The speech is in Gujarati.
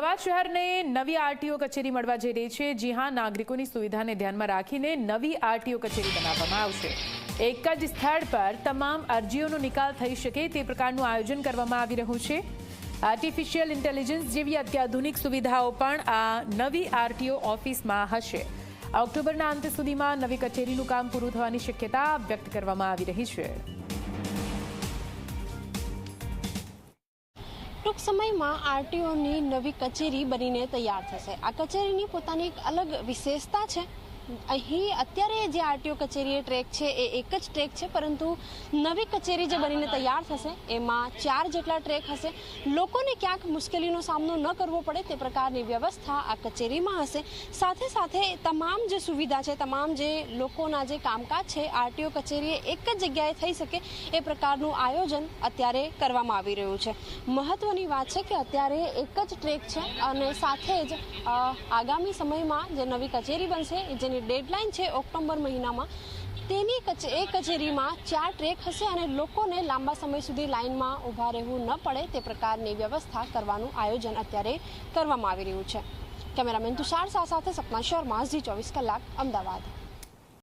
અમદાવાદ શહેરને નવી આરટીઓ કચેરી મળવા જઈ રહી છે. જી હા, નાગરિકોની સુવિધાને ધ્યાનમાં રાખીને નવી આરટીઓ કચેરી બનાવવામાં આવશે. એક જ સ્થળ પર તમામ અરજીઓનો નિકાલ થઈ શકે તે પ્રકારનું આયોજન કરવામાં આવી રહ્યું છે. આર્ટિફિશિયલ ઇન્ટેલિજન્સ જેવી અત્યાધુનિક સુવિધાઓ પણ આ નવી આરટીઓ ઓફિસમાં હશે. ઓક્ટોબરના અંત સુધીમાં નવી કચેરીનું કામ પૂરું થવાની શક્યતા વ્યક્ત કરવામાં આવી રહી છે. ટૂંક સમયમાં આરટીઓની નવી કચેરી બનીને તૈયાર થશે. આ કચેરીની પોતાની એક અલગ વિશેષતા છે. અહીં અત્યારે જે આરટીઓ કચેરી ટ્રેક છે એ એક જ ટ્રેક છે પરંતુ નવી કચેરી જે બનીને તૈયાર થશે એમાં ચાર જેટલા ટ્રેક હશે. લોકોને ક્યાંક મુશ્કેલીનો સામનો ન કરવો પડે તે પ્રકારની વ્યવસ્થા આ કચેરીમાં હશે. સાથે સાથે તમામ જે સુવિધા છે તમામ જે લોકોના જે કામકાજ છે આરટીઓ કચેરીએ એક જ જગ્યાએ થઈ શકે એ પ્રકારનું આયોજન અત્યારે કરવામાં આવી રહ્યું છે. મહત્વની વાત છે કે અત્યારે એક જ ટ્રેક છે અને સાથે જ આગામી સમયમાં જે નવી કચેરી બનશે જેની ડેડલાઇન છે ઓક્ટોબર મહિનામાં, તેની કચે, એ કચેરીમાં ચાર ટ્રેક હશે અને લોકોને લાંબા સમય સુધી લાઇનમાં ઊભા રહેવું ન પડે તે પ્રકારની વ્યવસ્થા કરવાનું આયોજન અત્યારે કરવામાં આવી રહ્યું છે. કેમેરામેન તુષાર શાહ સાથે સપના શર્મા, ઝી ચોવીસ કલાક, અમદાવાદ.